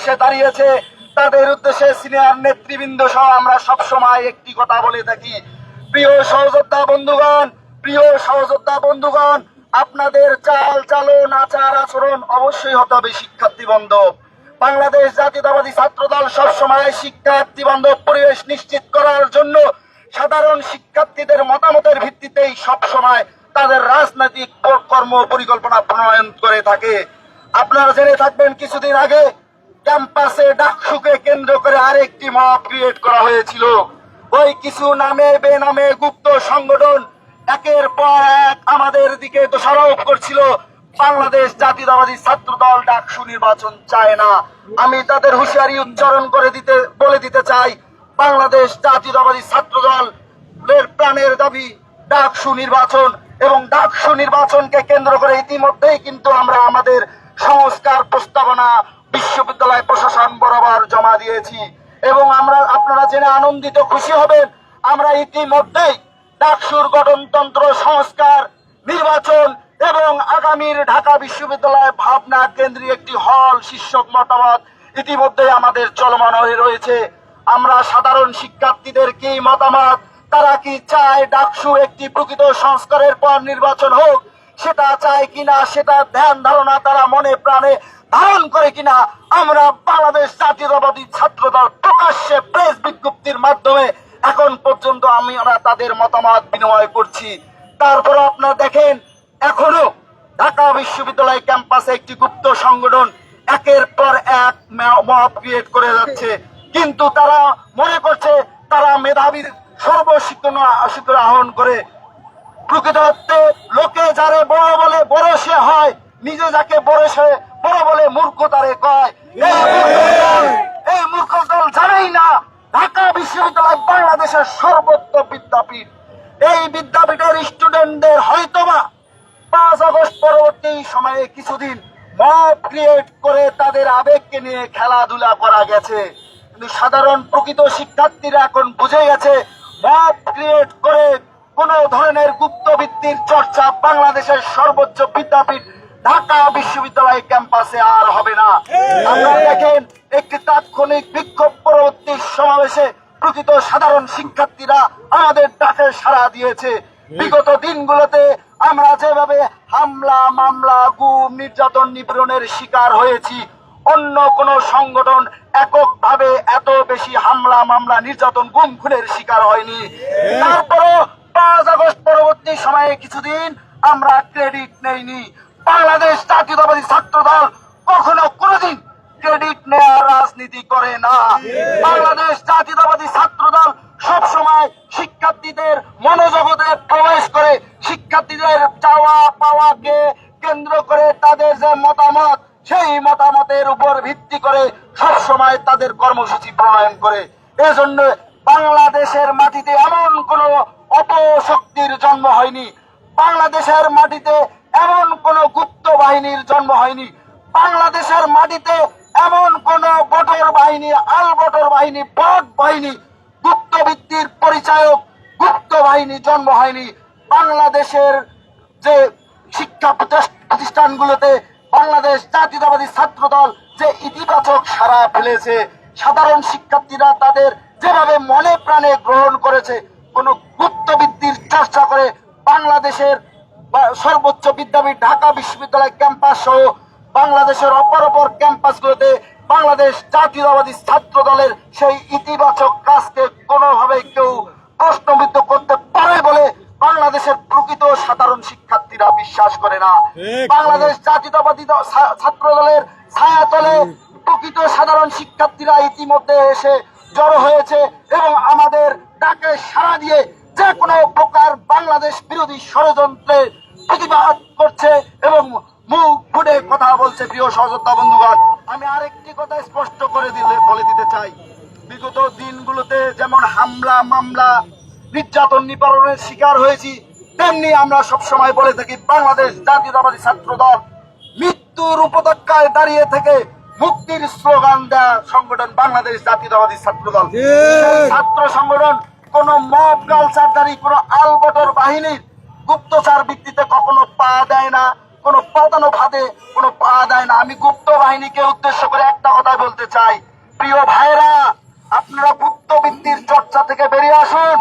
এসে দাঁড়িয়েছে। তাদের উদ্দেশ্যে সিনিয়র নেতৃবৃন্দ সহ আমরা সব সময় একটি কথা বলে থাকি। প্রিয় সহযোদ্ধা বন্ধুগণ, প্রিয় সহযোদ্ধা বন্ধুগণ, আপনাদের চাল, চালন, আচার, আচরণ অবশ্যই হতে হবে শিক্ষার্থী বান্ধব। বাংলাদেশ জাতীয়তাবাদী ছাত্র দল সবসময় শিক্ষার্থী বান্ধব পরিবেশ নিশ্চিত করার জন্য সাধারণ শিক্ষার্থীদের মতামতের ভিত্তিতেই সবসময় তাদের রাজনৈতিক কর্ম পরিকল্পনা প্রণয়ন করে থাকে। আপনারা জেনে থাকবেন, কিছুদিন আগে ক্যাম্পাসে ডাকসুকে কেন্দ্র করে আরেকটি মব ক্রিয়েট করা হয়েছিল। ওই কিছু নামে বেনামে গুপ্ত সংগঠন একের পর এক আমাদের দিকে দোষারোপ করছিল। বাংলাদেশ জাতীয়তাবাদী ছাত্র দল ডাকসু নির্বাচন চায় না। আমি তাদের হুঁশিয়ারি উচ্চারণ করে দিতে, বলে দিতে চাই। বাংলাদেশ জাতীয়তাবাদী ছাত্র দল এর প্রাণের দাবি ডাকসু নির্বাচন এবং ডাকসু নির্বাচনকে কেন্দ্র করে ইতিমধ্যেই কিন্তু আমরা আমাদের সংস্কার প্রস্তাবনা বিশ্ববিদ্যালয় প্রশাসন বরাবর জমা দিয়েছি এবং আমরা, আপনারা জেনে আনন্দিত খুশি হবেন, আমরা ইতিমধ্যেই ডাকসুর গঠনতন্ত্র সংস্কার, নির্বাচন এবং আগামীর ঢাকা বিশ্ববিদ্যালয় ভাবনা কেন্দ্রীয় একটি হল শীর্ষক মতামত ইতিমধ্যে আমাদের চলমান হয়ে রয়েছে। আমরা সাধারণ শিক্ষার্থীদের কি মতামত? তারা কি চায় ডাকসু একটি প্রকৃত সংস্কারের পর নির্বাচন হোক? সেটা চায় কিনা, সেটা ধ্যান ধারণা তারা মনে প্রাণে ধারণ করে কিনা, আমরা বাংলাদেশ জাতীয়তাবাদী ছাত্র দল প্রকাশ্যে প্রেস বিজ্ঞপ্তির মাধ্যমে এখন পর্যন্ত আমি ওরা তাদের মতামত বিনিময় করছি। তারপর আপনারা দেখেন, এখনও ঢাকা বিশ্ববিদ্যালয় ক্যাম্পাসে একটি গুপ্ত সংগঠন একের পর এক মব ক্রিয়েট করে যাচ্ছে। কিন্তু তারা মনে করছে, তারা মেধাবীর সর্বশিক্ষণ শিক্ষণ আহরণ করে প্রকৃত অর্থে লোকে যারে বড় বলে বড় সে হয় নিজে যাকে বড় সে বড় বলে মূর্খ তারে কয়। এই মূর্খ দল, জানেই না ঢাকা বিশ্ববিদ্যালয় বাংলাদেশের সর্বোচ্চ বিদ্যাপীঠ। এই বিদ্যাপীঠের স্টুডেন্টদের হয়তোবা পাঁচ আগস্ট পরবর্তী সময়ে কিছুদিন মব ক্রিয়েট করে তাদের আবেগকে নিয়ে খেলাধুলা করা গেছে। কিন্তু সাধারণ প্রকৃত শিক্ষার্থীরা এখন বুঝে গেছে মব ক্রিয়েট করে কোন ধরনের গুপ্তবৃত্তির চর্চা বাংলাদেশের সর্বোচ্চ বিদ্যাপীঠ ঢাকা বিশ্ববিদ্যালয় ক্যাম্পাসে আর হবে না। আমরা দেখেন, একটি তাৎক্ষণিক বিক্ষোভ পরবর্তী সমাবেশে প্রকৃত সাধারণ শিক্ষার্থীরা আমাদের ডাকে সাড়া দিয়েছে। বিগত দিনগুলোতে আমরা যেভাবে হামলা, মামলা, গুম, নির্যাতন নিপীড়নের শিকার হয়েছি, অন্য কোন সংগঠন এককভাবে এত বেশি হামলা, মামলা, নির্যাতন, গুম, খুনের শিকার হয়নি। তারপরও পরবর্তী সময়ে কিছুদিন আমরা ক্রেডিট নেইনি। বাংলাদেশ জাতীয়তাবাদী ছাত্র দল কখনো কোনোদিন ক্রেডিট নেওয়ার রাজনীতি করে না। বাংলাদেশ জাতীয়তাবাদী ছাত্র দল সবসময় শিক্ষার্থীদের মনোজগতে প্রবেশ করে। শিক্ষার্থীদের চাওয়া পাওয়াকে কেন্দ্র করে তাদের যে মতামত সেই মতামতের উপর ভিত্তি করে সবসময় তাদের কর্মসূচি প্রণয়ন করে। এজন্য বাংলাদেশের মাটিতে এমন কোন অপশক্তির জন্ম হয়নি। বাংলাদেশের মাটিতে এমন কোন গুপ্ত বাহিনীর জন্ম হয়নি। বাংলাদেশের মাটিতে এমন কোন বটর বাহিনী, আল বটর বাহিনী, বট বাহিনী গুপ্তবৃত্তির পরিচায়ক গুপ্ত বাহিনী জন্ম হয়নি। বাংলাদেশের যে শিক্ষা প্রতিষ্ঠা- প্রতিষ্ঠানগুলোতে বাংলাদেশ জাতীয়তাবাদী ছাত্র দল যে ইতিবাচক সাড়া ফেলেছে, সাধারণ শিক্ষার্থীরা তাদের যেভাবে মনে প্রাণে গ্রহণ করেছে কোন গুপ্তবৃত্তির চর্চা করে বাংলাদেশের সর্বোচ্চ বিদ্যাপীঠ ঢাকা বিশ্ববিদ্যালয় ক্যাম্পাস সহ বাংলাদেশের অপর অপর ক্যাম্পাসগুলোতে বাংলাদেশ জাতীয়তাবাদী ছাত্র দলের সেই ইতিবাচক কাজকে কোনোভাবে কেউ প্রশ্নবিদ্ধ করতে পারে বলে বাংলাদেশের প্রকৃত সাধারণ শিক্ষার্থীরা বিশ্বাস করে না। বাংলাদেশ জাতীয়তাবাদী ছাত্র দলের ছায়াতলে প্রকৃত সাধারণ শিক্ষার্থীরা ইতিমধ্যে এসে জড়ো হয়েছে এবং আমাদের ডাকে সাড়া দিয়ে যে কোনো প্রকার বাংলাদেশ বিরোধী ষড়যন্ত্রের প্রতিবাদ করছে এবং মুখ ফুটে কথা বলছে প্রিয় সহযোদ্ধা বন্ধুগণ, আমি আরেকটি কথা স্পষ্ট করে দিলে, বলে দিতে চাই। বিগত দিনগুলোতে যেমন হামলা, মামলা, নির্যাতন নিবারণের শিকার হয়েছি, তেমনি আমরা সব সময় বলে থাকি, বাংলাদেশ জাতীয়তাবাদী ছাত্র দল মৃত্যুর উপত্যকায় দাঁড়িয়ে থেকে মুক্তির স্লোগান দেয়া সংগঠন বাংলাদেশ জাতীয়তাবাদী ছাত্র দল ছাত্র সংগঠন কোন মব কালচারদারি কোন আলবটর বাহিনীর গুপ্তচার ভিত্তিতে কখনো পা দেয় না কোনো পাতানো ফাঁদে কোনো পা দেয় না। আমি গুপ্ত বাহিনীকে উদ্দেশ্য করে একটা কথা বলতে চাই। প্রিয় ভাইরা আপনারা গুপ্ত গুপ্তবৃত্তির চর্চা থেকে বেরিয়ে আসুন।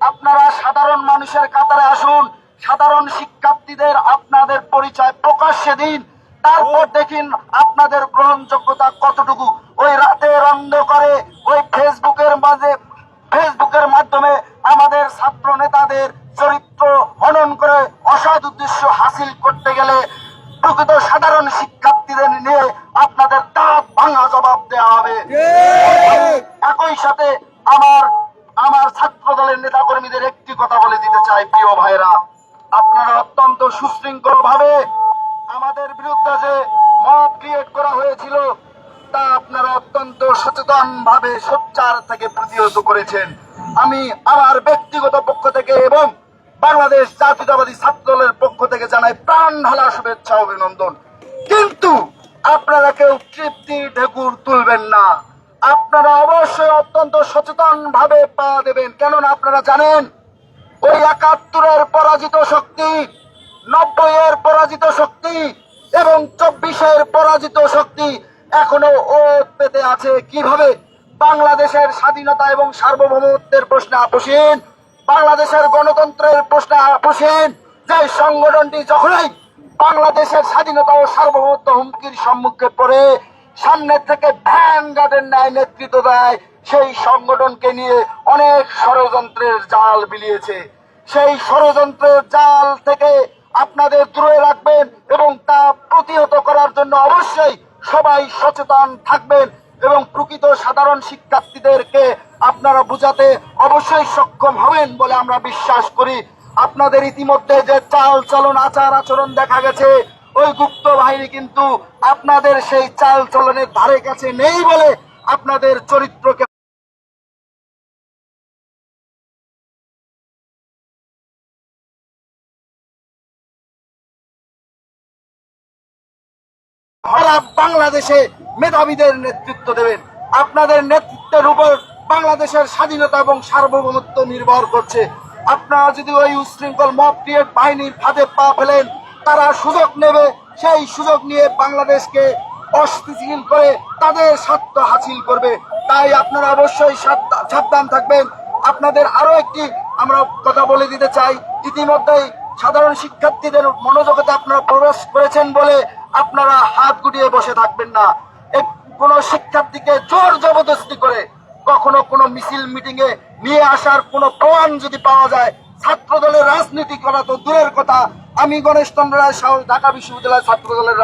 আপনারা সাধারণ মানুষের কাতারে আসুন। সাধারণ শিক্ষার্থীদের আপনাদের পরিচয় প্রকাশ্যে দিন। তারপর দেখিন আপনাদের গ্রহণযোগ্যতা কতটুকু? ওই রাতের অন্ধকারে ওই ফেসবুকের মাঝে ফেসবুকের মাধ্যমে আমাদের ছাত্র নেতাদের চরিত্র হনন করে অসৎ উদ্দেশ্য হাসিল করতে গেলে প্রকৃত সাধারণ শিক্ষার্থীদের নিয়ে আপনাদের দাঁত ভাঙা জবাব দেওয়া হবে। একই সাথে আমার আমার ছাত্র দলের নেতা কর্মীদের একটি কথা বলে দিতে চাই প্রিয় ভাইরা আপনারা অত্যন্ত সুশৃঙ্খল ভাবে আমাদের বিরুদ্ধে যে মব ক্রিয়েট করা হয়েছিল, তা আপনারা অত্যন্ত সচেতন ভাবে সোচ্চার থেকে প্রতিহত করেছেন। আমি আমার ব্যক্তিগত পক্ষ থেকে এবং বাংলাদেশ জাতীয়তাবাদী ছাত্র দলের পক্ষ থেকে জানাই প্রাণ ঢালা শুভেচ্ছা অভিনন্দন। কিন্তু আপনারা কেউ তৃপ্তি ঢেকুর তুলবেন না। আপনারা অবশ্যই অত্যন্ত সচেতন ভাবে পা দেবেন। কেননা আপনারা জানেন, ওই একাত্তরের পরাজিত শক্তি নব্বই এর পরাজিত শক্তি এবং চব্বিশের পরাজিত শক্তি এখনও ও পেতে আছে। কীভাবে? বাংলাদেশের স্বাধীনতা এবং সার্বভৌমত্বের প্রশ্নে আপোষহীন বাংলাদেশের গণতন্ত্রের প্রশ্নে আপোষহীন যে সংগঠনটি যখনই বাংলাদেশের স্বাধীনতা ও সার্বভৌমত্ব হুমকির সম্মুখে পড়ে, সামনে থেকে ভ্যান গার্ডের ন্যায় নেতৃত্ব দেয়, সেই সংগঠনকে নিয়ে অনেক ষড়যন্ত্রের জাল বিলিয়েছে। সেই ষড়যন্ত্রের জাল থেকে আপনাদের দূরে রাখবেন এবং তা প্রতিহত করার জন্য অবশ্যই সবাই সচেতন থাকবেন এবং প্রকৃত সাধারণ শিক্ষার্থীদেরকে আপনারা বুঝাতে অবশ্যই সক্ষম হবেন বলে আমরা বিশ্বাস করি। আপনাদের ইতিমধ্যে যে চাল চলন আচার আচরণ দেখা গেছে, ওই গুপ্ত বাহিনী কিন্তু আপনাদের সেই চাল চলনের ধারে কাছে নেই বলে আপনাদের চরিত্রকে সারা বাংলাদেশে মেধাবীদের নেতৃত্ব দেবেন। আপনাদের নেতৃত্বের উপর বাংলাদেশের স্বাধীনতা এবং সার্বভৌমত্ব নির্ভর করছে। আপনারা যদি ওই উশৃঙ্খল মব ক্রিয়েট বাহিনীর ফাঁদে পা ফেলেন, তারা সুযোগ নেবে। সেই সুযোগ নিয়ে বাংলাদেশকে অস্থিতিশীল করে তাদের স্বার্থ হাসিল করবে। তাই আপনারা অবশ্যই সাবধান থাকবেন। আপনাদের আরও একটি আমরা কথা বলে দিতে চাই। ইতিমধ্যেই সাধারণ শিক্ষার্থীদের মনোজগতে আপনারা প্রবেশ করেছেন বলে আপনারা হাত গুটিয়ে বসে থাকবেন না। কোন শিক্ষার্থীকে জোর জবরদস্তি করে কখনো কোনো মিছিল মিটিং এ নিয়ে আসার কোনো প্রমাণ যদি পাওয়া যায় ছাত্র দলের রাজনীতি করা তো দূরের কথা। আমি গণেশ চন্দ্র রায় সাহস, ঢাকা বিশ্ববিদ্যালয়ের ছাত্র দলের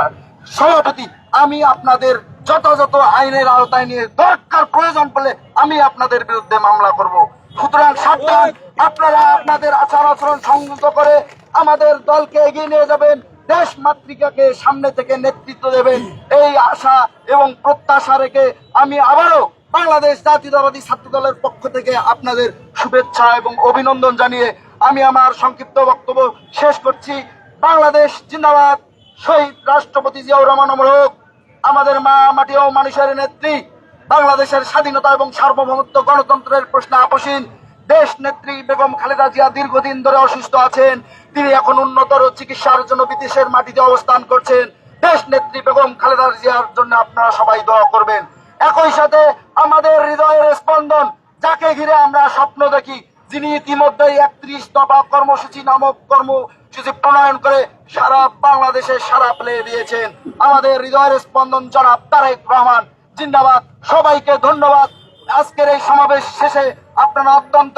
সভাপতি। আমি আপনাদের যথাযথ আইনের আওতায় নিয়ে দরকার প্রয়োজন পড়লে আমি আপনাদের বিরুদ্ধে মামলা করব। সুতরাং সাবধান, আপনারা আপনাদের আচার আচরণ সংযত করে আমাদের দলকে এগিয়ে নিয়ে যাবেন। দেশ মাতৃকাকে সামনে থেকে নেতৃত্ব দেবেন। এই আশা এবং প্রত্যাশা রেখে আমি আবারও বাংলাদেশ জাতীয়তাবাদী ছাত্র দলের পক্ষ থেকে আপনাদের শুভেচ্ছা এবং অভিনন্দন জানিয়ে আমি আমার সংক্ষিপ্ত বক্তব্য শেষ করছি। বাংলাদেশ জিন্দাবাদ। শহীদ রাষ্ট্রপতি জিয়াউর রহমান অমর হোক, আমাদের মা, মাটি ও মানুষের নেত্রী, বাংলাদেশের স্বাধীনতা এবং সার্বভৌমত্ব গণতন্ত্রের প্রশ্নে আপোষীন দেশ নেত্রী বেগম খালেদা জিয়া দীর্ঘদিন ধরে অসুস্থ আছেন। তিনি এখন উন্নতর চিকিৎসার জন্য বিদেশের মাটিতে অবস্থান করছেন। দেশ নেত্রী বেগম খালেদা জিয়ার জন্য আপনারা সবাই দোয়া করবেন। একই সাথে আমাদের হৃদয়ের স্পন্দন, যাকে ঘিরে আমরা স্বপ্ন দেখি, যিনি ইতিমধ্যেই একত্রিশ দফা কর্মসূচি নামক কর্মসূচি প্রণয়ন করে সারা বাংলাদেশে সারা প্লে দিয়েছেন। আমাদের হৃদয়ের স্পন্দন জনাব তারেক রহমান। জিন্দাবাদ। সবাইকে ধন্যবাদ। আজকের এই সমাবেশ শেষে আপনারা অত্যন্ত